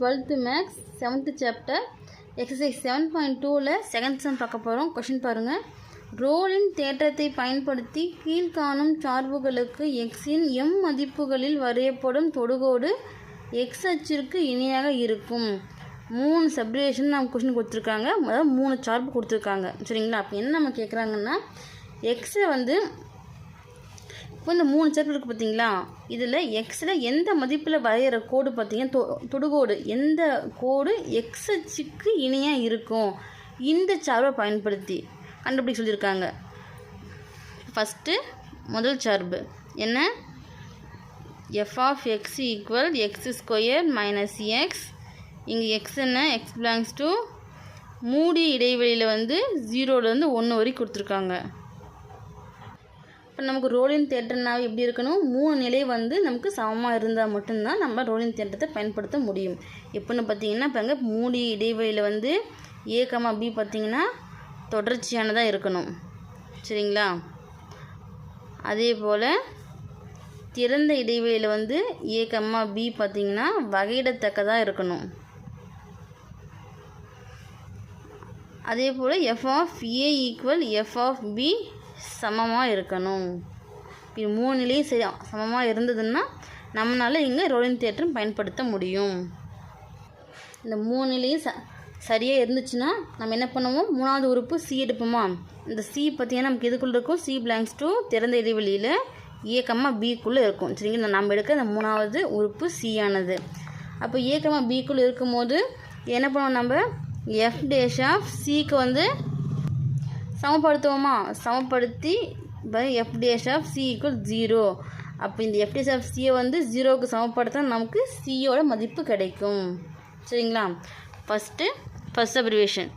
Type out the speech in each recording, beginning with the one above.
Twelfth maths seventh chapter exercise seven point டூவில் second செம் பார்க்க போகிறோம் கொஷின் பாருங்கள் ரோலின் தேற்றத்தை பயன்படுத்தி கீழ்காணும் சார்புகளுக்கு எக்ஸின் எம் மதிப்புகளில் வரையப்படும் தொடுகோடு எக்ஸ் அச்சிற்கு இணையாக இருக்கும். மூணு சப்டிவேஷன் நம்ம கொஷின் கொடுத்துருக்காங்க. அதாவது மூணு சார்பு கொடுத்துருக்காங்க. சரிங்களா? அப்போ என்ன நம்ம கேட்குறாங்கன்னா எக்ஸை வந்து இப்போ இந்த மூணு சார்ட் இருக்குது பார்த்தீங்களா இதில் எக்ஸில் எந்த மதிப்பில் வரைகிற கோடு பார்த்தீங்கன்னா தொ தொடுகோடு. எந்த கோடு எக்ஸ் அச்சுக்கு இணையாக இருக்கும்? இந்த சார்பை பயன்படுத்தி கண்டுபிடிக்க சொல்லியிருக்காங்க. ஃபஸ்ட்டு முதல் சார்பு. என்ன? F of x equal x square minus x இங்கே எக்ஸ் என்ன? எக்ஸ் பிலாங்ஸ் டு மூடி இடைவெளியில் வந்து ஜீரோலேருந்து ஒன்று வரைக்கும் கொடுத்துருக்காங்க. இப்போ நமக்கு ரோலின் தேட்டர்னாவே எப்படி இருக்கணும்? மூணு நிலை வந்து நமக்கு சமமாக இருந்தால் மட்டும்தான் நம்ம ரோலின் தேட்டத்தை பயன்படுத்த முடியும். எப்படின்னு பார்த்தீங்கன்னா இப்போ அங்கே மூடி இடைவெளியில் வந்து ஏ கமா பி பார்த்தீங்கன்னா தொடர்ச்சியானதாக இருக்கணும். சரிங்களா? அதே போல் திறந்த இடைவெளியில் வந்து ஏ கம்மா பி பார்த்தீங்கன்னா வகையிடத்தக்கதாக இருக்கணும். அதே போல் f of a equal f of b சமமாக இருக்கணும். இது மூணு நிலையும் சரி சமமாக இருந்ததுன்னா நம்மளால் இங்கே ரோலிங் தேட்டரும் பயன்படுத்த முடியும். இந்த மூணு நிலையும் ச சரியாக இருந்துச்சுன்னா நம்ம என்ன பண்ணுவோம்? மூணாவது உறுப்பு சி எடுப்போமா? இந்த சி பார்த்திங்கன்னா நமக்கு எதுக்குள்ளே இருக்கும்? சி பிளாங்ஸ் டூ திறந்த இடைவெளியில் ஏக்கமாக பிக்குள்ளே இருக்கும். சரிங்களா? நம்ம எடுக்க இந்த மூணாவது உறுப்பு சி ஆனது. அப்போ ஏக்கமாக பிக்குள்ளே இருக்கும்போது என்ன பண்ணுவோம் நம்ம? எஃப் டேஷ் ஆஃப் சிக்கு வந்து சமப்படுத்துவோமா? சமப்படுத்தி by f dash of c equal zero அப்போ இந்த எஃப்டிஎஸ் ஆஃப் சியை வந்து ஜீரோவுக்கு சமப்படுத்த நமக்கு சியோட மதிப்பு கிடைக்கும். சரிங்களா? ஃபஸ்ட்டு ஃபஸ்ட் அப்ரிவேஷன்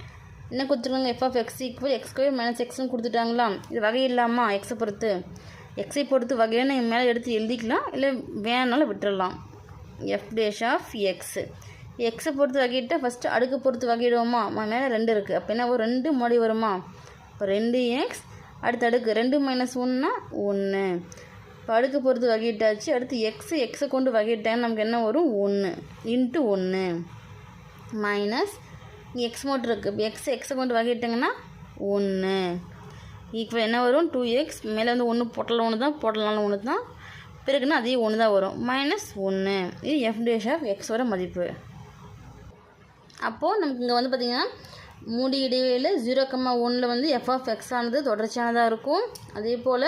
என்ன கொடுத்துருக்காங்க? F of x equal x square minus எக்ஸ்னு கொடுத்துட்டாங்களா? இது வகை இல்லாமா எக்ஸை பொறுத்து. எக்ஸை பொறுத்து வகையை நீங்கள் மேலே எடுத்து எழுதிக்கலாம். இல்லை வேணாலும் விட்டுடலாம் எஃப் டேஷ் ஆஃப் எக்ஸு எக்ஸை பொறுத்து வகையிட்டால் ஃபஸ்ட்டு அடுக்கு பொறுத்து வகையிடுவோமா? மேலே ரெண்டு இருக்குது அப்போ என்ன ஒரு ரெண்டு மொழி வருமா? அப்போ ரெண்டு எக்ஸ் அடுத்து அடுக்கு ரெண்டு மைனஸ் ஒன்னா ஒன்று இப்போ அடுக்கு பொறுத்து வகையிட்டாச்சு அடுத்து எக்ஸு எக்ஸை கொண்டு வகையிட்டாங்க நமக்கு என்ன வரும்? ஒன்று இன்ட்டு ஒன்று மைனஸ் எக்ஸ் மட்டும் இருக்குது இப்போ எக்ஸ் எக்ஸை கொண்டு வகையிட்டாங்கன்னா ஒன்று ஈக்குவல் என்ன வரும்? டூ எக்ஸ் மேலே வந்து ஒன்று பொட்டல் ஒன்று தான் பொட்டலான ஒன்று தான் பிறகுன்னா அதே ஒன்று தான் வரும். மைனஸ் ஒன்று இது எஃப் டேஷ் ஆஃப் எக்ஸோட மதிப்பு. அப்போது நமக்கு இங்கே வந்து பார்த்திங்கன்னா மூடி இடைவெளியில் ஜீரோ கம்மா ஒன்றில் வந்து எஃப்ஆஃப் எக்ஸ் ஆனது தொடர்ச்சியானதாக இருக்கும். அதே போல்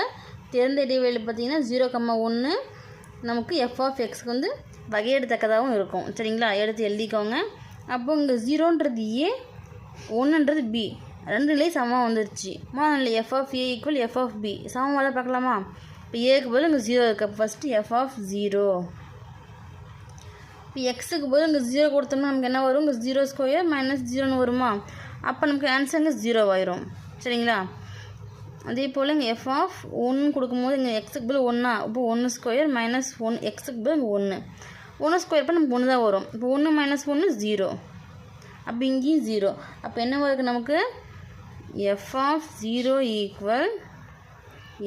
திறந்த இடைவெளி பார்த்திங்கன்னா ஜீரோ கம்மா ஒன்று நமக்கு எஃப்ஆஃப் எக்ஸ்க்கு வந்து வகையெடுத்தக்கதாகவும் இருக்கும். சரிங்களா? எடுத்து எழுதிக்கோங்க. அப்போ இங்கே ஜீரோன்றது ஏ ஒன்றுன்றது பி ரெண்டு நிலை வந்துருச்சு. மூணாவது நிலை f of a equal f of b வர பார்க்கலாமா? இப்போ ஏக்கு பதில் இங்கே ஜீரோ இருக்குது ஃபஸ்ட்டு எஃப் ஆஃப் ஜீரோ இப்போ எக்ஸுக்கு பதில் இங்கே ஜீரோ கொடுத்தோம்னா நமக்கு என்ன வரும்? இங்கே ஜீரோ ஸ்கொயர் மைனஸ் ஜீரோன்னு வருமா? அப்போ நமக்கு ஆன்சர் ஜீரோ ஆயிரும். சரிங்களா? அதே போல் இங்கே எஃப் ஆஃப் ஒன்று கொடுக்கும்போது இங்கே எக்ஸுக்கு பதில் ஒன்றா இப்போ ஒன்று ஸ்கொயர் மைனஸ் ஒன் எக்ஸுக்கு பதில் இங்கே ஒன்று ஒன்று ஸ்கொயர் பண்ண நமக்கு ஒன்று தான் வரும். இப்போ ஒன்று மைனஸ் ஒன்று ஜீரோ அப்போ இங்கேயும் ஜீரோ அப்போ என்ன வருது நமக்கு? F of zero equal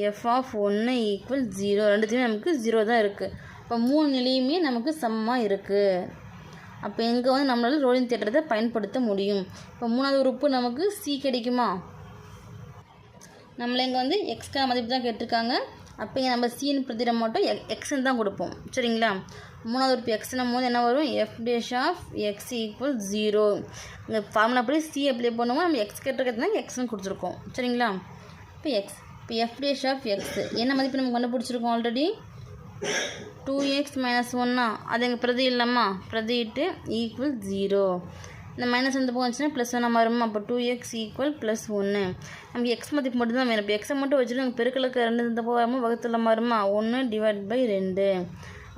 f of ஒன்று ஈக்குவல் ஜீரோ ரெண்டுத்தையுமே நமக்கு ஜீரோ தான் இருக்குது இப்போ மூணு நிலையுமே நமக்கு சமமாக இருக்குது அப்போ இங்கே வந்து நம்மளால் ரோலிங் தேட்டரத்தை பயன்படுத்த முடியும். இப்போ மூணாவது உறுப்பு நமக்கு சி கிடைக்குமா? நம்மளை இங்கே வந்து எக்ஸ்ட்ரா மதிப்பு தான் கேட்டிருக்காங்க. அப்போ இங்கே நம்ம சீன் பிரதிட மட்டும். எக் எக்ஸ்ன்னு தான் கொடுப்போம். சரிங்களா? மூணாவது உறுப்பு எக்ஸ்னும் போது என்ன வரும்? F dash of x equal zero இந்த ஃபார்முலா படி சி அப்ளை பண்ணுவோம். நம்ம எக்ஸ் கேட்டிருக்கிறதுனால எக்ஸ்னு கொடுத்துருக்கோம். சரிங்களா? இப்போ எக்ஸ் இப்போ எஃப் டேஷ் ஆஃப் எக்ஸ் என்ன மதிப்பு நம்ம கண்டுபிடிச்சிருக்கோம் ஆல்ரெடி டூ எக்ஸ் மைனஸ் ஒன்னா அது எங்கள் பிரதி இல்லாமா பிரதிட்டு ஈக்குவல் ஜீரோ இந்த மைனஸ் வந்து போச்சுன்னா ப்ளஸ் ஒன்றா மாறுமா அப்போ டூ எக்ஸ் ஈக்குவல் ப்ளஸ் ஒன்று நமக்கு எக்ஸ் மதிப்பு மட்டும் தான் வேணும் இப்போ எக்ஸை மட்டும் வச்சுட்டு நமக்கு பெருக்களுக்கு ரெண்டு இந்த போகாமல் வகுத்துல மாறுமா ஒன்று டிவைட் பை ரெண்டு.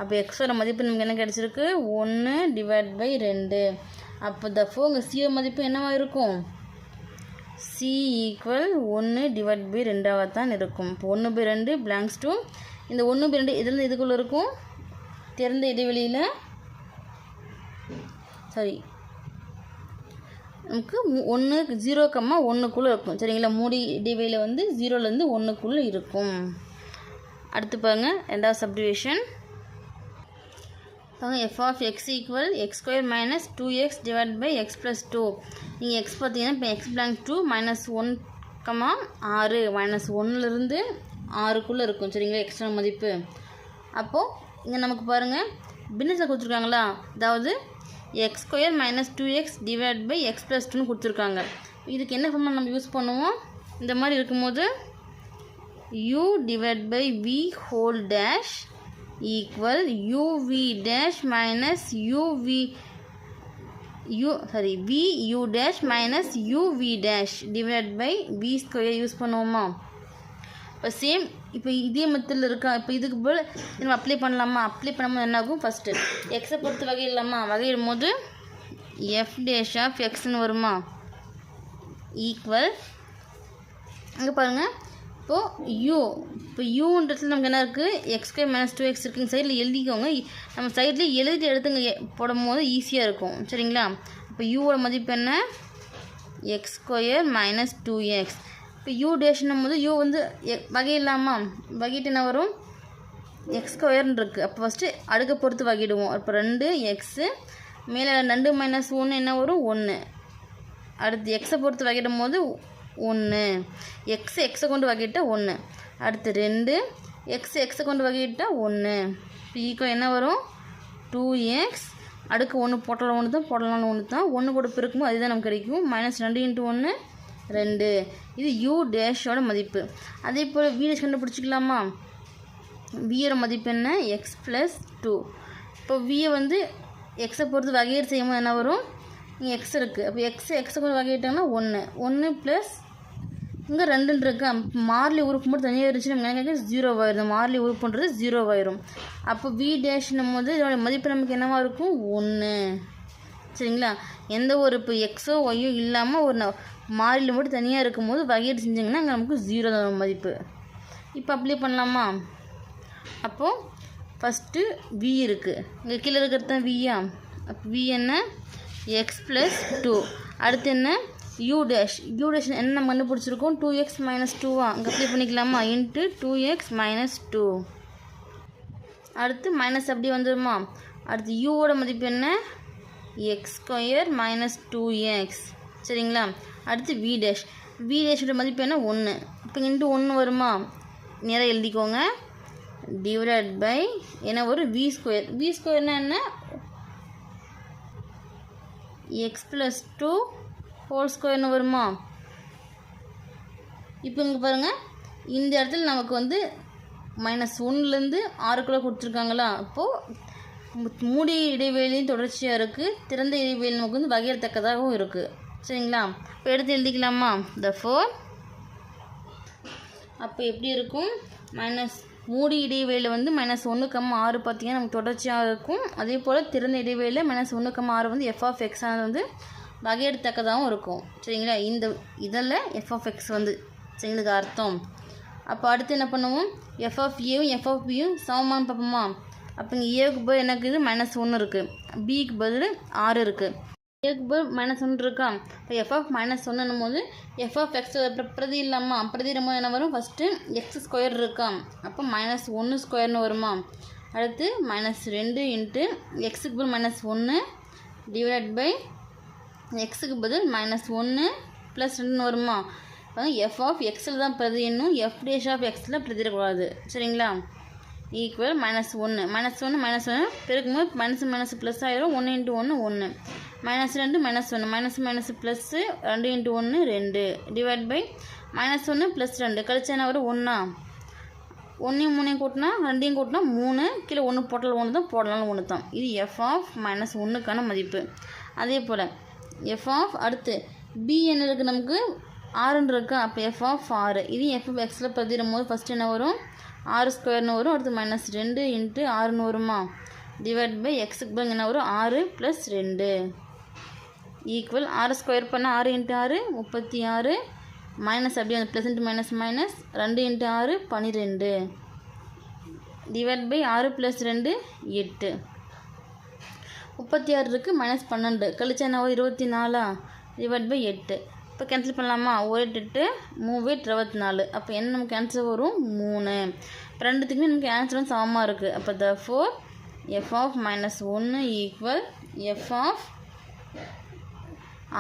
அப்போ எக்ஸோட மதிப்பு நமக்கு என்ன கிடச்சிருக்கு? ஒன்று டிவைட் பை ரெண்டு. அப்போ தஃபோ உங்கள் சிஓ மதிப்பு என்னவா இருக்கும்? சி ஈக்குவல் ஒன்று டிவைட் பை ரெண்டாக தான் இருக்கும். இப்போ ஒன்று பை ரெண்டு பிளாங்ஸ் டூ இந்த ஒன்று பை இதுலேருந்து இதுக்குள்ளே இருக்கும். திறந்த இடைவெளியில். சாரி நமக்கு ஒன்று ஜீரோ கம்மா ஒன்றுக்குள்ளே இருக்கும். சரிங்களா? மூடி இடைவெளியில் வந்து ஜீரோலேருந்து ஒன்றுக்குள்ளே இருக்கும். அடுத்து பாருங்கள் ரெண்டாவது subdivision f of x equal x square minus two x divide by x plus two நீங்கள் எக்ஸ் பார்த்தீங்கன்னா இப்போ x belongs to minus one comma ஆறு. மைனஸ் ஒன்றுலேருந்து ஆறுக்குள்ளே இருக்கும். சரிங்களா? எக்ஸ்ட்ரா மதிப்பு. அப்போது இங்கே நமக்கு பாருங்கள் பின்னஸில் கொடுத்துருக்காங்களா? அதாவது x square minus two x divide by x plus டூன்னு கொடுத்துருக்காங்க. இதுக்கு என்ன ஃபார்முலா நம்ம யூஸ் பண்ணுவோம்? இந்த மாதிரி இருக்கும்போது u divide by v whole dash equal u v dash minus u v u sorry v u dash minus u v dash divide by v square use பண்ணுவோமா? இப்போ சேம் இப்போ இதே மெத்தடில் இருக்கா இப்போ இதுக்கு போல் நம்ம அப்ளை பண்ணலாமா? அப்ளை பண்ணும்போது என்னாகும் ஃபஸ்ட்டு எக்ஸை பொறுத்து இல்லாமா வகையிடும் போது எஃப் டேஷ் ஆஃப் எக்ஸ்னு வருமா? ஈக்குவல் அங்கே பாருங்கள் இப்போது யூ இப்போ யூன்றதுல நமக்கு என்ன இருக்குது x square minus two x இருக்குங்க சைடில் எழுதிக்கோங்க. நம்ம சைட்லேயே எழுதிட்டு எடுத்துங்க. போடும் போது ஈஸியாக இருக்கும். சரிங்களா? இப்போ யூவோட மதிப்பு என்ன? X square minus two x இப்போ யூ டேஷனும் போது யூ வந்து எ- இல்லாமல் வகைட்டு என்ன வரும்? எக்ஸ் ஸ்கொயர்னு இருக்குது அப்போ ஃபஸ்ட்டு அடுக்க பொறுத்து வகிடுவோம் இப்போ ரெண்டு எக்ஸு மேலே ரெண்டு மைனஸ் ஒன்று என்ன வரும்? ஒன்று அடுத்து எக்ஸை பொறுத்து வகையிடும் போது ஒன்று எக்ஸ் எக்ஸை கொண்டு வகையிட்டால் ஒன்று அடுத்து ரெண்டு எக்ஸ் எக்ஸை கொண்டு வகையிட்டால் ஒன்று இப்போ என்ன வரும்? டூ எக்ஸ் அடுக்கு ஒன்று போட்டலாம் ஒன்று தான் போடலாம் ஒன்று தான் ஒன்று கூட பெருக்கும்போது அதுதான் நமக்கு கிடைக்கும். மைனஸ் ரெண்டு இன்ட்டு ஒன்று ரெண்டு. இது யூ டேஷோட மதிப்பு. அதே போல் வீடேஷ் கண்டுபிடிச்சிக்கலாமா? வியோட மதிப்பு என்ன? எக்ஸ் ப்ளஸ் டூ இப்போ வியை வந்து எக்ஸை பொறுத்து வகையீடு செய்யும்போது என்ன வரும்? இங்கே எக்ஸ் இருக்குது அப்போ எக்ஸ் எக்ஸை கொஞ்சம் வகையிட்டாங்கன்னா ஒன்று ஒன்று ப்ளஸ் இங்கே ரெண்டுன்னு இருக்கு. மார்லி உறுப்பு மட்டும் தனியாக இருந்துச்சு நம்ம நினைக்க ஜீரோ ஆயிரும். மார்லி உறுப்புன்றது ஜீரோ ஆயிரும். அப்போ வி டேஷ்னும் போது இதோட மதிப்பு நமக்கு என்னவா இருக்கும்? ஒன்று சரிங்களா? எந்த ஒரு இப்போ எக்ஸோ ஒய்யோ இல்லாமல் ஒரு மாறியில் மட்டும் தனியாக இருக்கும்போது வகையீடு செஞ்சிங்கன்னா அங்கே நமக்கு ஜீரோ தான் மதிப்பு. இப்போ அப்ளை பண்ணலாமா? அப்போது ஃபஸ்ட்டு வி இருக்குது இங்கே கீழே இருக்கிறது தான் வியா அப்போ வி என்ன? எக்ஸ் ப்ளஸ் டூ அடுத்து என்ன? யூ டேஷ் யூ டேஷ் என்ன நம்ம கண்டுபிடிச்சிருக்கோம்? டூ எக்ஸ் மைனஸ் டூவா அங்கே அப்ளை பண்ணிக்கலாமா? Into two x minus two அடுத்து மைனஸ் அப்படியே வந்துடுமா அடுத்து யூவோட மதிப்பு என்ன? X square minus two x சரிங்களா? அடுத்து வி டேஷ் வி டேஷோட மதிப்பு என்ன? ஒன்று இப்போ இன்ட்டு ஒன்று வருமா? நேராக எழுதிக்கோங்க. டிவைட் பை என்ன ஒரு வி ஸ்கொயர் வி ஸ்கொயர்னா என்ன? எக்ஸ் ப்ளஸ் டூ ஹோல் ஸ்கொயர்னு வருமா? இப்போ இங்கே பாருங்கள் இந்த இடத்துல நமக்கு வந்து மைனஸ் ஒன்றுலேருந்து ஆறுக்குள்ளே கொடுத்துருக்காங்களா? அப்போது மூடிய இடைவெளியும் தொடர்ச்சியாக இருக்குது திறந்த இடைவெளி நமக்கு வந்து வகையத்தக்கதாகவும் இருக்குது சரிங்களா? இப்போ எடுத்து எழுதிக்கலாமா? த ஃபோர் அப்போ எப்படி இருக்கும்? மைனஸ் மூடி இடைவெளியில் வந்து மைனஸ் ஒன்று கம்மா ஆறு பார்த்தீங்கன்னா நமக்கு தொடர்ச்சியாக இருக்கும். அதே போல் திறந்த இடைவெளியில் மைனஸ் ஒன்று கம்மா ஆறு வந்து எஃப் ஆஃப் எக்ஸ் ஆனது வந்து வகையெடுத்தக்கதாகவும் இருக்கும். சரிங்களா? இந்த இதில் எஃப் ஆஃப் எக்ஸ் வந்து சரிங்களுக்கு அர்த்தம். அப்போ அடுத்து என்ன பண்ணுவோம்? எஃப் ஆஃப் ஏவும் எஃப் ஆஃப் பியும் சமமானு பார்ப்போமா? அப்போ இங்கே ஏவுக்கு பதில் எனக்கு இது மைனஸ் ஒன்று இருக்குது பிக்கு பதில் ஆறு இருக்குது ஏக்கு மைனஸ் ஒன்று இருக்கா இப்போ எஃப்எஃப் மைனஸ் ஒன்றுன்னும் போது எஃப்எஃப் எக்ஸ் பிரதி இல்லாமா பிரதி போது என்ன வரும்? ஃபஸ்ட்டு எக்ஸ் ஸ்கொயர் இருக்கா அப்போ மைனஸ் ஒன்று ஸ்கொயர்னு வருமா அடுத்து மைனஸ் ரெண்டு இன்ட்டு எக்ஸுக்கு பதில் மைனஸ் ஒன்று டிவைட் பை எக்ஸுக்கு பதில் மைனஸ் ஒன்று ப்ளஸ் ரெண்டுன்னு வருமா எஃப் ஆஃப் எக்ஸில் தான் பிரதியணும். எஃப் டேஷ் ஆஃப் எக்ஸில் பிரதிடக்கூடாது சரிங்களா? ஈக்குவல் மைனஸ் ஒன்று மைனஸ் ஒன்று மைனஸ் ஒன்று பெருக்கும்போது மைனஸ் மைனஸ் ப்ளஸ் ஆயிரும். ஒன்று இன்ட்டு ஒன்று ஒன்று மைனஸ் ரெண்டு மைனஸ் ஒன்று மைனஸ் மைனஸ் ப்ளஸ்ஸு ரெண்டு இன்ட்டு ஒன்று ரெண்டு. டிவைட் பை மைனஸ் ஒன்று ப்ளஸ் ரெண்டு. கழிச்சு என்ன வரும்? ஒன்றா ஒன்றையும் மூணையும் கூட்டினா ரெண்டையும் கூட்டினா மூணு. கீழே ஒன்று போட்டால் ஒன்று தான் போடலாம் ஒன்று தான். இது எஃப் ஆஃப் மைனஸ் ஒன்றுக்கான மதிப்பு. அதே போல் எஃப் ஆஃப் அடுத்து பி என்ன இருக்குது நமக்கு? ஆறுன்னு இருக்கா. அப்போ எஃப் ஆஃப் ஆறு. இது எஃப் எக்ஸில் பதிரும் போது ஃபஸ்ட்டு என்ன வரும்? ஆறு ஸ்கொயர்னு வரும் அடுத்து மைனஸ் ரெண்டு இன்ட்டு ஆறுன்னு வருமா டிவைட் பை எக்ஸுக்கு பதில் என்ன வரும்? ஆறு ப்ளஸ் ரெண்டு. ஈக்குவல் ஆறு ஸ்கொயர் பண்ணால் ஆறு இன்ட்டு ஆறு முப்பத்தி ஆறு மைனஸ் அப்படியே ப்ளஸ் இன்ட்டு மைனஸ் மைனஸ் ரெண்டு இன்ட்டு ஆறு பன்னிரெண்டு டிவைட் பை ஆறு ப்ளஸ் ரெண்டு எட்டு. முப்பத்தி ஆறு இருக்குது மைனஸ் பன்னெண்டு. கழிச்சா என்ன இருபத்தி நாலா? டிவைட் பை எட்டு. இப்போ கேன்சல் பண்ணலாமா? ஒரு எட்டு எட்டு மூணு எட்டு இருபத்தி நாலு. அப்போ என்ன நமக்கு ஆன்சர் வரும்? மூணு. இப்போ ரெண்டுத்துக்குமே நமக்கு ஆன்சர் வந்து சமமாக இருக்குது அப்போ த ஃபோர் எஃப் ஆஃப் மைனஸ் ஒன்று ஈக்குவல் எஃப் ஆஃப்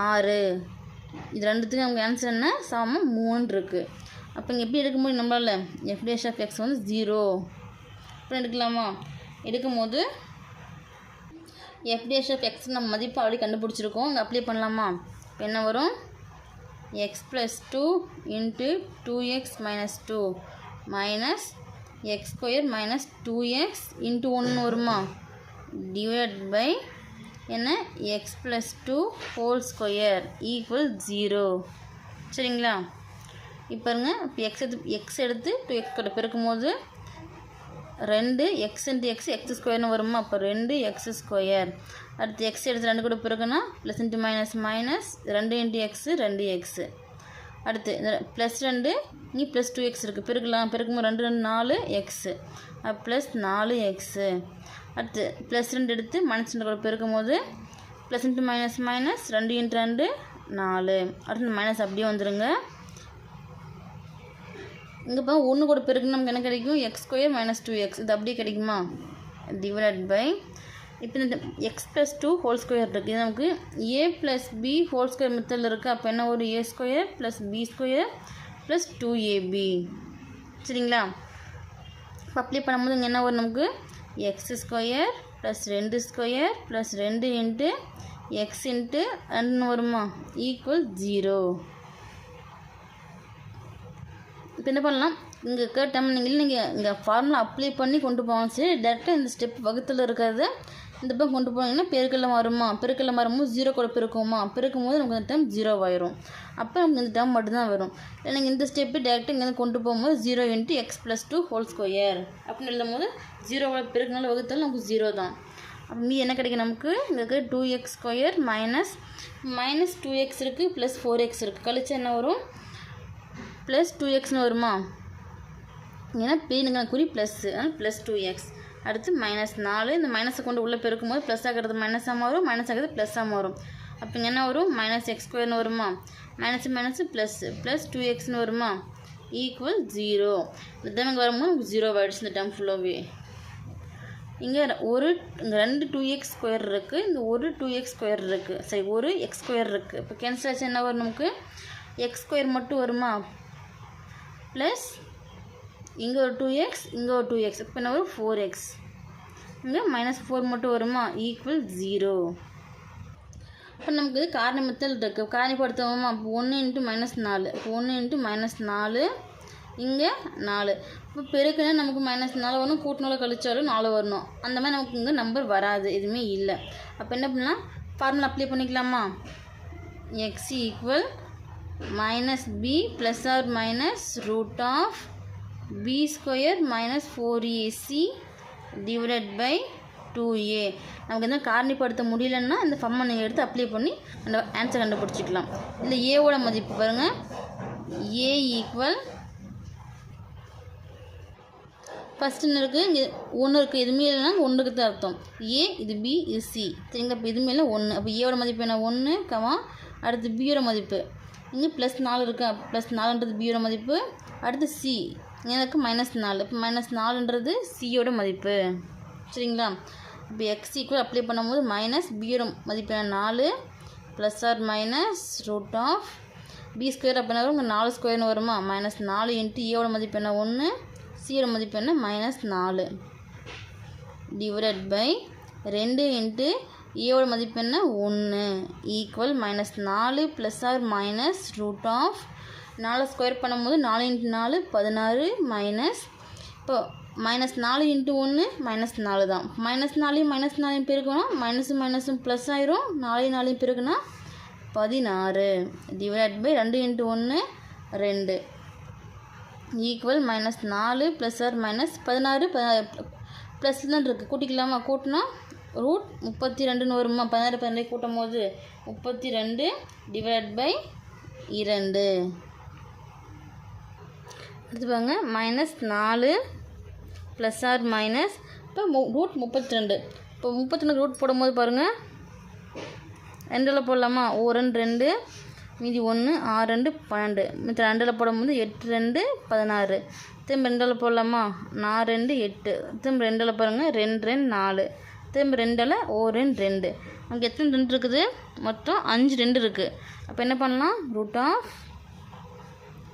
ஆறு. இது ரெண்டுத்துக்கும் நமக்கு ஆன்சர் என்ன? சமம் மூணு இருக்குது அப்போ இங்கே எப்படி எடுக்க முடியும் நம்மளால்? எஃப் டேஷ் ஆஃப் எக்ஸ் வந்து ஜீரோ அப்புறம் எடுக்கலாமா? எடுக்கும்போது எஃப் டேஷ் ஆஃப் எக்ஸ் நம்ம மதிப்பு அப்படியே கண்டுபிடிச்சிருக்கோம். இங்கே அப்ளை பண்ணலாமா? இப்போ என்ன வரும்? X plus two into two x minus two minus x square minus two x into ஒன்று வருமா? டிவைட் பை என்ன? X plus two whole square equal zero சரிங்களா? இப்போ பாருங்க இப்போ எக்ஸ் எடுத்து எக்ஸ் எடுத்து டூ எக்ஸ் கூட பெருக்கும் ரெண்டு எக்ஸ் இன்ட்டு எக்ஸ் எக்ஸ் ஸ்கொயர்னு வருமா? அப்போ ரெண்டு எக்ஸ் ஸ்கொயர் அடுத்து எக்ஸ் எடுத்து ரெண்டு கூட பிறகுனா ப்ளஸ் இன்ட்டு மைனஸ் மைனஸ் ரெண்டு இன்ட்டு எக்ஸு ரெண்டு எக்ஸு அடுத்து இந்த ப்ளஸ் ரெண்டு இங்கே ப்ளஸ் டூ எக்ஸ் இருக்குது பெருக்கலாம் பெருக்கும்போது ரெண்டு ரெண்டு நாலு எக்ஸு ப்ளஸ் நாலு எக்ஸு அடுத்து ப்ளஸ் ரெண்டு எடுத்து மைனஸ் ரெண்டு கூட பெருக்கும் போது ப்ளஸ் இன்ட்டு மைனஸ் மைனஸ் ரெண்டு இன்ட்டு ரெண்டு நாலு. அடுத்து மைனஸ் அப்படியே வந்துடுங்க இங்கே இப்போ ஒன்று கூட பிறகு நமக்கு என்ன கிடைக்கும்? X square minus two x இது அப்படியே கிடைக்குமா? டிவைட் பை இப்போ இந்த x plus two whole square இருக்குது இது நமக்கு a plus b whole square மெத்தடில் இருக்குது அப்போ என்ன ஒரு a square plus b square plus two a b சரிங்களா? இப்போ அப்ளை பண்ணும்போது இங்கே என்ன வரும் நமக்கு? எக்ஸ் ஸ்கொயர் ப்ளஸ் ரெண்டு ஸ்கொயர் ப்ளஸ் ரெண்டு இன்ட்டு எக்ஸ் இன்ட்டு ரெண்டு வருமா? ஈக்குவல் ஜீரோ இப்போ என்ன பண்ணலாம்? இங்கே கேட்டோம் நீங்கள் நீங்கள் இங்கே ஃபார்முலா அப்ளை பண்ணி கொண்டு போவோம் சரி டேரெக்டாக இந்த ஸ்டெப் வகுத்தில் இருக்கிறத இந்த பக்கம் கொண்டு போனீங்கன்னா பெருக்கெல்லாம் வருமா பெருக்கெல்லாம் வரும்போது ஜீரோ கூட பெருக்குமா பெருக்கும் போது நமக்கு இந்த டைம் ஜீரோ ஆயிரும். அப்போ நமக்கு இந்த டைம் மட்டும்தான் வரும். இல்லை நீங்கள் இந்த ஸ்டெப்பு டேரெக்டாக இங்கேருந்து கொண்டு போகும்போது zero into x plus two whole square அப்படின்னு எழுதும் போது ஜீரோவோட பெருக்கினால வகுத்தால் நமக்கு ஜீரோ தான். அப்போ மீ என்ன கிடைக்கும் நமக்கு? இங்கே two x square minus minus two x இருக்குது ப்ளஸ் ஃபோர் எக்ஸ் இருக்குது கழிச்சு என்ன வரும்? ப்ளஸ் டூ எக்ஸ்னு வருமா? ஏன்னா பீனுங்கிற குறி ப்ளஸ்ஸு அதனால் ப்ளஸ் டூ எக்ஸ் அடுத்து மைனஸ் நாலு. இந்த மைனஸை கொண்டு உள்ளே பெருக்கும்போது ப்ளஸ் ஆகிறது மைனஸாக மாறும் மைனஸ் ஆகிறது ப்ளஸ்ஸாக மாறும். அப்போ இங்கே என்ன வரும்? மைனஸ் எக்ஸ் ஸ்கொயர்னு வருமா? Minus minus plus plus two எக்ஸ்னு வருமா? ஈக்குவல் ஜீரோ இந்த டைம் வரும்போது ஜீரோ ஆகிடுச்சு இந்த டைம் ஃபுல்லாகவே இங்கே ஒரு இங்கே ரெண்டு டூ எக்ஸ் ஸ்கொயர் இருக்குது இந்த ஒரு டூ எக்ஸ் ஸ்கொயர் இருக்குது சரி ஒரு எக்ஸ் ஸ்கொயர் இருக்குது இப்போ கேன்சல் ஆச்சு என்ன வரும் நமக்கு? எக்ஸ் ஸ்கொயர் மட்டும் வருமா? ப்ளஸ் இங்கே ஒரு டூ எக்ஸ் இங்கே ஒரு டூ எக்ஸ் இப்போ என்ன வரும்? ஃபோர் எக்ஸ் இங்கே மைனஸ் ஃபோர் மட்டும் வருமா? ஈக்குவல் ஜீரோ இப்போ நமக்கு இது காரணமத்தில் இருக்குது காரணிப்படுத்துவோமா அப்போ ஒன்று இன்ட்டு மைனஸ் நாலு. இப்போ ஒன்று இன்ட்டு மைனஸ் நாலு. இங்கே நாலு. இப்போ பெருக்குன்னா நமக்கு மைனஸ் நாலு வரணும். கூட்டினால கழிச்சாலும் நாலு வரணும். அந்த மாதிரி நமக்கு இங்கே நம்பர் வராது. எதுவுமே இல்லை. அப்போ என்ன பண்ணலாம்? ஃபார்முலா அப்ளை பண்ணிக்கலாமா? X equal minus b plus or minus root of b square b square minus 4ac divided by 2a நமக்கு எதுவும் காரணிப்படுத்த முடியலன்னா இந்த ஃபம்மை நீங்கள் எடுத்து அப்ளை பண்ணி அந்த ஆன்சர் கண்டுபிடிச்சிக்கலாம். இல்லை ஏவோட மதிப்பு பாருங்கள் ஏ ஈக்குவல் ஃபஸ்ட் என்ன இருக்குது இங்கே ஒன்று இருக்குது எதுவுமே இல்லைன்னா ஒன்றுக்கு தான் அர்த்தம். ஏ இது பி இது சி சரிங்களா? இப்போ எதுவுமே இல்லை ஒன்று அப்போ ஏவோட மதிப்பு என்ன? ஒன்று கமா அடுத்து பியோட மதிப்பு. இங்கே ப்ளஸ் நாலு இருக்கா? ப்ளஸ் நாலுன்றது பியோட மதிப்பு. அடுத்து சி எனக்கு மைனஸ் நாலு. இப்போ மைனஸ் நாலுன்றது சியோட மதிப்பு. சரிங்களா? இப்போ எக்ஸ் ஈக்குவல் அப்ளை பண்ணும்போது மைனஸ் பியோட மதிப்பு நாலு plus or minus root of b square அப்படின்னா என்ன இங்கே நாலு ஸ்கொயர்னு வருமா? மைனஸ் நாலு இன்ட்டு ஏவோட மதிப்பு என்ன? ஒன்று சியோட மதிப்பு என்ன? மைனஸ் நாலு. டிவைடட் பை ரெண்டு இன்ட்டு ஏவோட மதிப்பு என்ன? ஒன்று ஈக்குவல் மைனஸ் நாலு plus or minus root of நாலு ஸ்கொயர் பண்ணும்போது நாலு இன்ட்டு நாலு பதினாறு மைனஸ் இப்போ மைனஸ் நாலு இன்ட்டு ஒன்று மைனஸ் நாலு தான். மைனஸ் நாலையும் மைனஸ் நாலையும் பெருக்கணும். மைனஸும் மைனஸும் ப்ளஸ் ஆயிரும். நாலையும் நாலையும் பெருக்குனா பதினாறு. டிவைட் பை ரெண்டு இன்ட்டு ஒன்று ரெண்டு. ஈக்குவல் மைனஸ் நாலு ப்ளஸ் ஆர் மைனஸ் பதினாறு பதினாறு ப்ளஸ் தான் இருக்குது கூட்டிக்கலாமா? கூட்டினா ரூட் முப்பத்தி ரெண்டுன்னு வருமா? பதினாறு பதினாறு கூட்டும் போது முப்பத்தி ரெண்டு டிவைட் பை இரண்டு. அடுத்து பாருங்க மைனஸ் நாலு ப்ளஸ் ஆர் மைனஸ் இப்போ மு ரூட் முப்பத்தி ரெண்டு இப்போ முப்பத்தி ரெண்டு ரூட் போடும்போது பாருங்கள் ரெண்டில் போடலாமா? ஓ ரெண்டு ரெண்டு. மீதி ஒன்று ஆறு ரெண்டு பன்னெண்டு. மித்த ரெண்டில் போடும்போது எட்டு ரெண்டு பதினாறு. திரும்ப ரெண்டில் போடலாமா? நாலு ரெண்டு எட்டு. திரும்ப ரெண்டில் பாருங்கள் ரெண்டு ரெண்டு நாலு. திரும்ப ரெண்டில் ஓ ரெண்டு ரெண்டு. அங்கே எத்தனை ரெண்டு இருக்குது? மொத்தம் அஞ்சு ரெண்டு இருக்குது அப்போ என்ன பண்ணலாம்? ரூட் ஆஃப்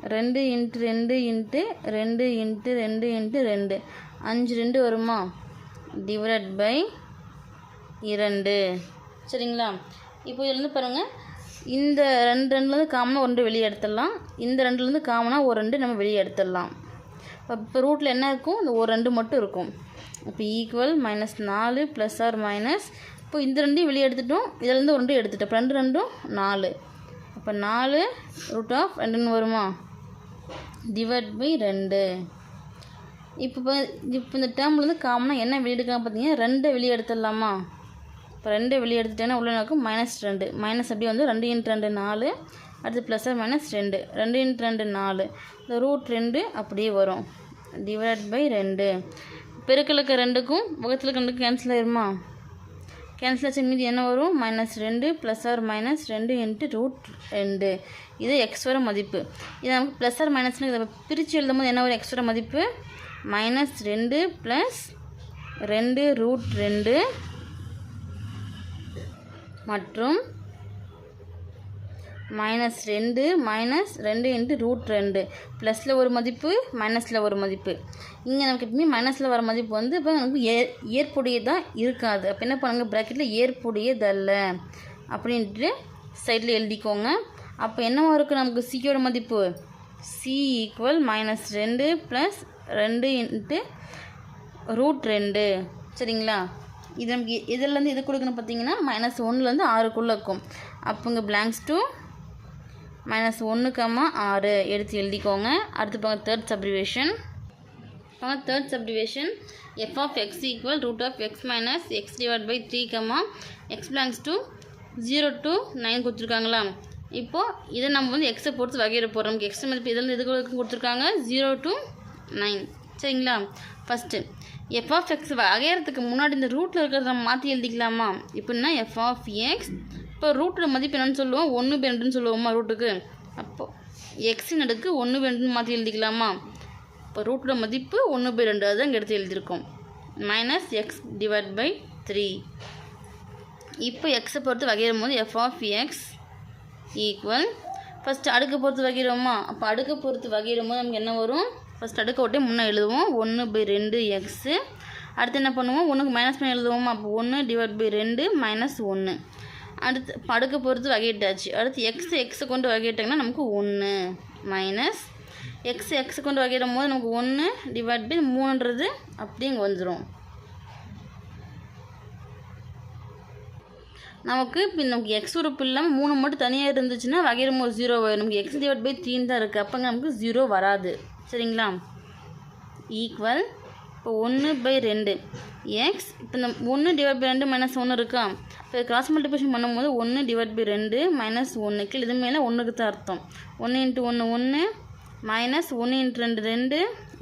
ரெண்டு இன்ட்டு ரெண்டு இன்ட்டு ரெண்டு இன்ட்டு ரெண்டு இன்ட்டு ரெண்டு. அஞ்சு ரெண்டு வருமா? டிவைட் பை இரண்டு. சரிங்களா? இப்போ இதுலேருந்து பாருங்கள் இந்த ரெண்டு ரெண்டுலேருந்து காமனாக ஒரு ரெண்டு வெளியே எடுத்துடலாம். இந்த ரெண்டுலேருந்து காமனாக ஒரு ரெண்டு நம்ம வெளியே எடுத்துடலாம். இப்போ இப்போ ரூட்டில் என்ன இருக்கும்? இந்த ஒரு ரெண்டு மட்டும் இருக்கும். இப்போ ஈக்குவல் மைனஸ் நாலு ப்ளஸ் ஆர் மைனஸ் இப்போ இந்த ரெண்டையும் வெளியே எடுத்துட்டோம். இதுலேருந்து ஒரு ரெண்டு எடுத்துட்டோம். இப்போ ரெண்டு ரெண்டும் நாலு. அப்போ நாலு ரூட் ஆஃப் ரெண்டுன்னு வருமா? டிவைட் பை ரெண்டு. இப்போ இப்போ இந்த டேர்ம்லேருந்து காமனாக என்ன வெளியே பார்த்தீங்கன்னா ரெண்டை வெளியே எடுத்துடலாமா இப்போ ரெண்டை வெளியே எடுத்துட்டேன்னா உள்ள இருக்கும் மைனஸ் ரெண்டு. மைனஸ் அப்படியே வந்து ரெண்டு இன்ட் ரெண்டு நாலு அடுத்து ப்ளஸ் மைனஸ் ரெண்டு. ரெண்டு இன்ட் ரெண்டு நாலு. இந்த ரூட் ரெண்டு அப்படியே வரும். டிவைட் பை ரெண்டு. பெருக்கலுக்கு ரெண்டுக்கும் பக்கத்தில் ரெண்டுக்கும் கேன்சல் ஆயிருமா? கேன்சல் ஆச்சு மீதி என்ன வரும்? மைனஸ் ரெண்டு ப்ளஸ் ஆர் மைனஸ் ரெண்டு இன்ட்டு ரூட் ரெண்டு. இது எக்ஸ்வர மதிப்பு. இது நமக்கு ப்ளஸ் ஆர் மைனஸ்னு இதை பிரித்து எழுதும் போது என்ன ஒரு எக்ஸ்வர மதிப்பு? மைனஸ் ரெண்டு ப்ளஸ் ரெண்டு ரூட் ரெண்டு மற்றும் மைனஸ் ரெண்டு மைனஸ் ரெண்டு இன்ட்டு ரூட் ரெண்டு. ப்ளஸில் ஒரு மதிப்பு மைனஸில் ஒரு மதிப்பு. இங்கே நமக்கு எப்பவுமே மைனஸில் வர மதிப்பு வந்து இப்போ நமக்கு ஏ ஏற்புடையதாக இருக்காது. அப்போ என்ன பண்ணுங்கள் ப்ராக்கெட்டில் ஏற்புடையதல்ல. அப்படின்ட்டு சைடில் எழுதிக்கோங்க. அப்போ என்னவா இருக்குது நமக்கு சியோட மதிப்பு? சி ஈக்குவல் மைனஸ் ரெண்டு ப்ளஸ் ரெண்டு இன்ட்டு ரூட் ரெண்டு. சரிங்களா? இது நமக்கு இதுலேருந்து இது கொடுக்கணும் பார்த்தீங்கன்னா மைனஸ் ஒன்றுலேருந்து ஆறுக்குள்ளே இருக்கும். அப்போ இங்கே பிளாங்க்ஸ் டூ மைனஸ் ஒன்றுக்கம்மா ஆறு. எடுத்து எழுதிக்கோங்க. அடுத்து பாங்க தேர்ட் சப்டிவேஷன் பாங்க third subdivision f of x equal root of x minus x divide by three comma x belongs to zero to nine கொடுத்துருக்காங்களா இப்போது இதை நம்ம வந்து எக்ஸை பொறுத்து வகையிட போகிறோம் நமக்கு எக்ஸ் மதிப்பு இதில் இது கொடுத்துருக்காங்க. ஜீரோ டு நைன் சரிங்களா? ஃபஸ்ட்டு எஃப் ஆஃப் எக்ஸ் வகையறதுக்கு முன்னாடி இந்த ரூட்டில் இருக்கிறத நம்ம மாற்றி எழுதிக்கலாமா? இப்படின்னா எஃப் ஆஃப் எக்ஸ் இப்போ ரூட்டோட மதிப்பு என்னென்னு சொல்லுவோம். ஒன்று பை ரெண்டுன்னு சொல்லுவோமா ரூட்டுக்கு அப்போது எக்ஸின் அடுக்கு ஒன்று பை ரெண்டுன்னு மாற்றி எழுதிக்கலாமா? இப்போ ரூட்டோட மதிப்பு ஒன்று பை ரெண்டு. அதுதான் இங்கே எடுத்து எழுதியிருக்கோம். Minus x divide by three இப்போ எக்ஸை பொறுத்து வகையிடும் போது f of x equal first அடுக்கு பொறுத்து வகையிடுவோமா? அப்போ அடுக்கு பொறுத்து வகையிடும் போது நமக்கு என்ன வரும்? ஃபஸ்ட் அடுக்க ஒட்டி முன்னே எழுதுவோம். ஒன்று பை ரெண்டு எக்ஸு அடுத்து என்ன பண்ணுவோம்? ஒன்றுக்கு மைனஸ் பண்ணி எழுதுவோமா? அப்போ ஒன்று டிவைட் பை ரெண்டு மைனஸ் ஒன்று அடுத்து இப்போ பொறுத்து வகையிட்டாச்சு. அடுத்து எக்ஸ் எக்ஸை கொண்டு வகையிட்டாங்கன்னா நமக்கு ஒன்று மைனஸ் எக்ஸ் எக்ஸை கொண்டு வகையிடும் போது நமக்கு ஒன்று டிவைட் பை மூணுன்றது அப்படியே இங்கே வந்துடும் நமக்கு இப்போ நமக்கு எக்ஸ் உறுப்பு இல்லாமல் மூணு மட்டும் தனியாக இருந்துச்சுன்னா வகையிடும் ஒரு ஜீரோ வரும். நமக்கு எக்ஸ் டிவைட் பை த்ரீன்னு தான் இருக்குது அப்போங்க நமக்கு ஜீரோ வராது. சரிங்களா? ஈக்குவல் இப்போ ஒன்று பை ரெண்டு. எக்ஸ் இப்போ இந்த ஒன்று டிவைட் பை ரெண்டு மைனஸ் ஒன்று இருக்கா? இப்போ கிராஸ் மல்டிபிகேஷன் பண்ணும்போது ஒன்று டிவைட் பை ரெண்டு மைனஸ் ஒன்று கீழே இது மேலே ஒன்றுக்கு தான் அர்த்தம். ஒன்று இன்ட்டு ஒன்று ஒன்று மைனஸ் ஒன்று இன்ட்டு ரெண்டு ரெண்டு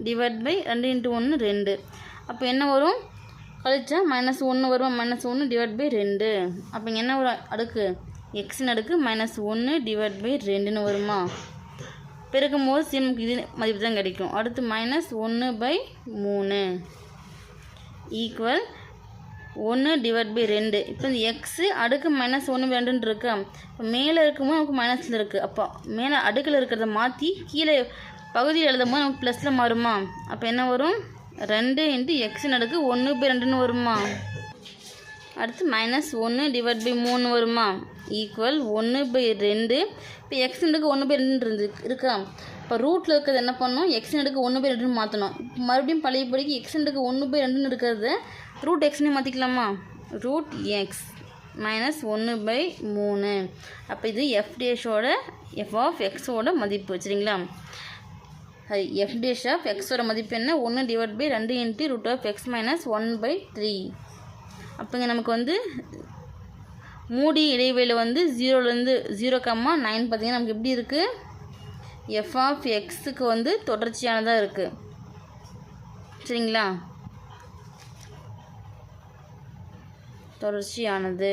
டிவைட் பை ரெண்டு இன்ட்டு ஒன்று ரெண்டு. அப்போ என்ன வரும்? கழிச்சா மைனஸ் ஒன்று வரும் மைனஸ் ஒன்று டிவைட் பை ரெண்டு. அப்போ இங்கே என்ன வரும்? அடுக்கு. எக்ஸின் அடுக்கு மைனஸ் ஒன்று டிவைட் பை ரெண்டுன்னு வருமா? பெருக்கும் போது சி நமக்கு இது மதிப்பு தான் கிடைக்கும். அடுத்து மைனஸ் ஒன்று பை மூணு. ஈக்குவல் ஒன்று டிவைட் பை ரெண்டு. இப்போ இந்த எக்ஸு அடுக்கு மைனஸ் ஒன்று பை ரெண்டுன்னு இருக்கா? இப்போ மேலே இருக்கும்போது நமக்கு மைனஸில் இருக்குது அப்போ மேலே அடுக்கில் இருக்கிறத மாற்றி கீழே பகுதியில் எழுதும் போது நமக்கு ப்ளஸில் மாறுமா? அப்போ என்ன வரும்? ரெண்டு இன்ட்டு எக்ஸ் அடுக்கு ஒன்று பை ரெண்டுன்னு வருமா? அடுத்து மைனஸ் ஒன்று டிவைட் பை மூணு வருமா? ஈக்குவல் ஒன்று பை ரெண்டு. இப்போ எக்ஸ் அடுக்கு ஒன்று பை ரெண்டு இருந்து இருக்கா? இப்போ ரூட்டில் இருக்கிறது என்ன பண்ணணும்? எக்ஸ் அடுக்கு ஒன்று பை ரெண்டுன்னு மாற்றணும் மறுபடியும் பழைய படிக்கு எக்ஸ் அடுக்கு ஒன்று பை ரெண்டுன்னு இருக்கிறது ரூட் எக்ஸ்னே மாற்றிக்கலாமா ரூட் எக்ஸ் மைனஸ் ஒன்று பை மூணு. அப்போ இது எஃப்டிஎஸோட எஃப் ஆஃப் எக்ஸோட மதிப்பு சரிங்களா? எஃப் டேஷ் ஆஃப் எக்ஸோட மதிப்பு என்ன? ஒன்று டிவைட் பை ரெண்டு into root of x minus one by three அப்போங்க நமக்கு வந்து மூடி இடைவெளி வந்து ஜீரோலேருந்து ஜீரோ கம்மா நைன் பார்த்தீங்கன்னா நமக்கு எப்படி இருக்குது எஃப் ஆஃப் எக்ஸுக்கு வந்து தொடர்ச்சியானதாக இருக்குது சரிங்களா? தொடர்ச்சியானது.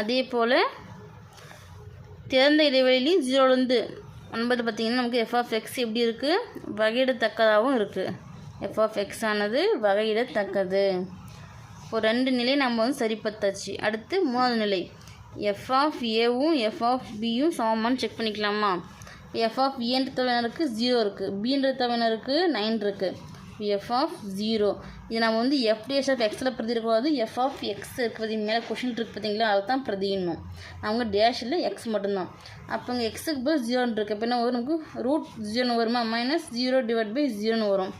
அதே போல் திறந்த இடைவெளியிலையும் ஜீரோலேருந்து ஒன்பது பார்த்திங்கன்னா நமக்கு எஃப்ஆஃப் எக்ஸ் எப்படி இருக்குது வகையிடத்தக்கதாகவும் இருக்குது எஃப்ஆஃப் எக்ஸ் ஆனது வகையிடத்தக்கது. இப்போ ரெண்டு நிலை நம்ம வந்து சரிப்பத்தாச்சு அடுத்து மூணாவது நிலை. எஃப் ஆஃப் ஏவும் எஃப் ஆஃப் பியும் சமமானு செக் பண்ணிக்கலாமா? எஃப் ஆஃப் ஏன்ற இருக்குது ஜீரோ இருக்குது பின்ற இருக்குது நைன் இருக்குது எஃப் ஆஃப் ஜீரோ இது நம்ம வந்து எஃப்டிஎஸ் ஆஃப் எக்ஸில் பிரதிடக்கூடாது எஃப் ஆஃப் எக்ஸ் இருக்குது மேலே கொஷின் இருக்குது பார்த்தீங்களா அதை தான் பிரதியணும் அவங்க டேஷில் எக்ஸ் மட்டும்தான். அப்போ இங்கே எக்ஸுக்கு பதில் ஜீரோன்னு இருக்குது அப்போ என்ன வரும்? நமக்கு ரூட் ஜீரோன்னு வருமா? மைனஸ் ஜீரோ டிவைட் பை ஜீரோன்னு வரும்.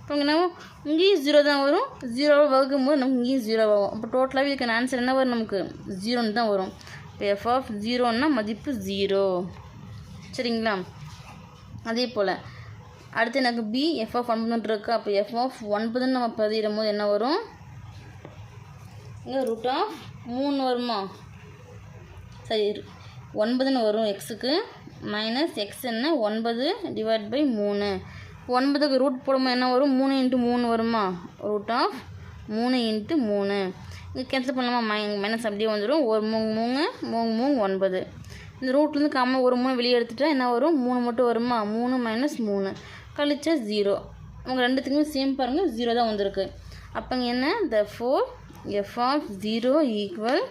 இப்போ இங்கே நம்ம இங்கேயும் ஜீரோ தான் வரும். ஜீரோவை வகுக்கும் போது நமக்கு இங்கேயும் ஜீரோ ஆகும் அப்போ டோட்டலாகவே இதுக்கான ஆன்சர் என்ன வரும் நமக்கு? ஜீரோன்னு தான் வரும். இப்போ எஃப் ஆஃப் ஜீரோன்னா மதிப்பு ஜீரோ சரிங்களா? அதே போல். அடுத்து எனக்கு பி எஃப் ஆஃப் ஒன்பதுன்னு இருக்குது அப்போ எஃப் ஆஃப் ஒன்பதுன்னு நம்ம பதியிடும் போது என்ன வரும்? இங்கே ரூட் ஆஃப் மூணு வருமா? சரி ஒன்பதுன்னு வரும் எக்ஸுக்கு மைனஸ் எக்ஸ் என்ன? ஒன்பது டிவைட் பை மூணு. ஒன்பதுக்கு ரூட் போடும்போது என்ன வரும்? மூணு இன்ட்டு மூணு வருமா? ரூட் ஆஃப் மூணு இன்ட்டு மூணு. இங்கே கேன்சல் பண்ணலாமா? மை மைனஸ் அப்படியே வந்துடும் ஒரு மூணு மூணு மூணு மூணு ஒன்பது. இந்த ரூட்லேருந்து காமன் ஒரு மூணு வெளியே எடுத்துட்டா என்ன வரும்? மூணு மட்டும் வருமா? மூணு மைனஸ் மூணு. கழிச்சா ஜீரோ அவங்க ரெண்டுத்துக்குமே சேம் பாருங்கள் ஜீரோ தான் வந்திருக்கு. அப்போங்க என்ன? Therefore f of zero equal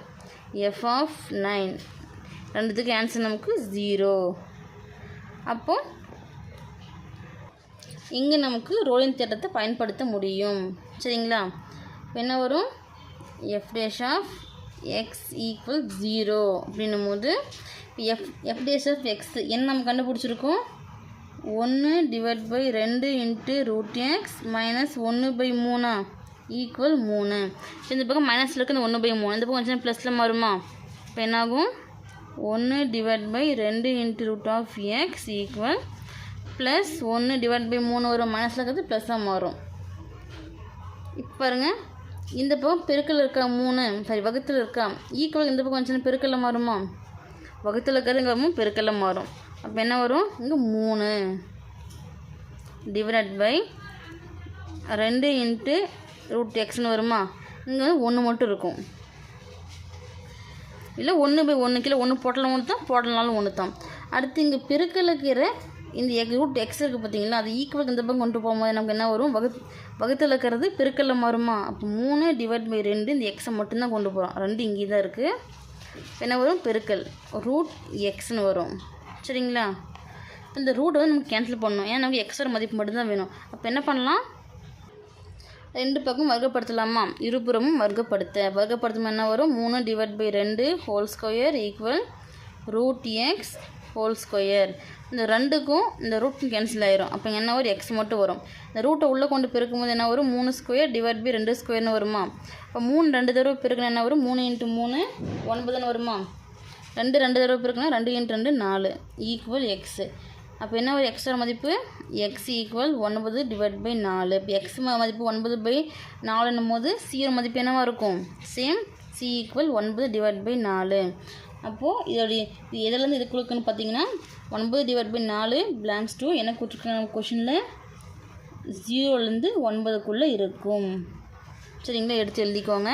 f of nine ரெண்டுத்துக்கு ஆன்சர் நமக்கு ஜீரோ அப்போது இங்கே நமக்கு ரோலின் தேட்டத்தை பயன்படுத்த முடியும். சரிங்களா? இப்போ என்ன வரும்? F dash of x equal zero அப்படின்னும் போது f f dash of x என்ன நம்ம கண்டுபிடிச்சிருக்கோம். ஒன்று டிவைட் பை ரெண்டு இன்ட்டு ரூட் எக்ஸ் மைனஸ் ஒன்று பை மூணா? ஈக்குவல் மூணு. இந்த பக்கம் மைனஸில் இருக்குது இந்த ஒன்று பை மூணு. இந்த பக்கம் வந்துச்சுன்னா ப்ளஸில் மாறுமா? இப்போ என்னாகும்? ஒன்று டிவைட் பை ரெண்டு into root of x equal plus ஒன்று டிவைட் பை மூணு வரும் மைனஸில் இருக்கிறது ப்ளஸ்ஸாக மாறும். இப்போ பாருங்கள் இந்த பக்கம் பெருக்கல் இருக்கா மூணு? சாரி வகுத்தில் இருக்கா? ஈக்குவல் இந்த பக்கம் வந்துச்சுன்னா பெருக்கல்ல மாறுமா? வகுத்தில் இருக்கிறதுங்கிறமும் பெருக்கலில் மாறும். அப்போ என்ன வரும்? இங்கே மூணு. டிவைட் பை ரெண்டு இன்ட்டு ரூட் எக்ஸ்னு வருமா? இங்கே வந்து ஒன்று மட்டும் இருக்கும். இல்லை ஒன்று பை ஒன்று கிலோ ஒன்று போட்டலாம் ஒன்று தான் போட்டலனாலும் ஒன்று தான் அடுத்து இங்கே பெருக்கலுக்கிற இந்த எக் ரூட் எக்ஸ் இருக்குது பார்த்தீங்களா அது ஈக்குவல் இந்த பக்கம் கொண்டு போகும்போது நமக்கு என்ன வரும்? வகு வகுத்தில் இருக்கிறது பெருக்கல்ல மாறுமா? அப்போ மூணு டிவைட் பை ரெண்டு இந்த எக்ஸை மட்டும்தான் கொண்டு போகிறோம் ரெண்டு இங்கே தான் இருக்குது என்ன வரும்? பெருக்கல். ரூட் எக்ஸ்னு வரும். சரிங்களா? இந்த ரூட் வந்து நமக்கு கேன்சல் பண்ணணும். ஏன்னா நமக்கு எக்ஸ்ட்ரா மதிப்பு மட்டும்தான் வேணும். அப்போ என்ன பண்ணலாம்? ரெண்டு பக்கம் வர்க்கப்படுத்தலாமா? இருபுறமும் வர்க்கப்படுத்த. வர்க்கப்படுத்தும் என்ன வரும்? மூணு டிவைட் பை ரெண்டு whole square equal root x whole square இந்த ரெண்டுக்கும் இந்த ரூட்டும் கேன்சல் ஆயிரும். அப்போ என்ன வரும்? எக்ஸ் மட்டும் வரும். இந்த ரூட்டை உள்ளே கொண்டு பெருக்கும்போது என்ன வரும்? மூணு ஸ்கொயர் டிவைட் பை ரெண்டு ஸ்கொயர்னு வருமா? இப்போ மூணு ரெண்டு தடவை பெருக்கணும் என்ன வரும்? மூணு இன்ட்டு மூணு ஒன்பதுன்னு வருமா? ரெண்டு ரெண்டு தடவை பெருக்கணும் ரெண்டு இன்ட் ரெண்டு நாலு. ஈக்குவல் எக்ஸு அப்போ என்ன ஒரு எக்ஸோட மதிப்பு? எக்ஸ் ஈக்குவல் ஒன்பது டிவைட் பை நாலு. இப்போ எக்ஸ் மதிப்பு ஒன்பது பை நாலுன்னும் போது சியோட மதிப்பு என்னவாக இருக்கும்? சேம் சி ஈக்குவல் ஒன்பது டிவைட் பை நாலு. அப்போது இதோடைய இது எதுலேருந்து இது கொடுக்குன்னு பார்த்தீங்கன்னா ஒன்பது டிவைட் பை நாலு பிளாங்க்ஸ் டூ என்ன கொடுத்துருக்காங்க கொஷினில் ஜீரோலேருந்து ஒன்பதுக்குள்ளே இருக்கும். சரிங்களா? எடுத்து எழுதிக்கோங்க.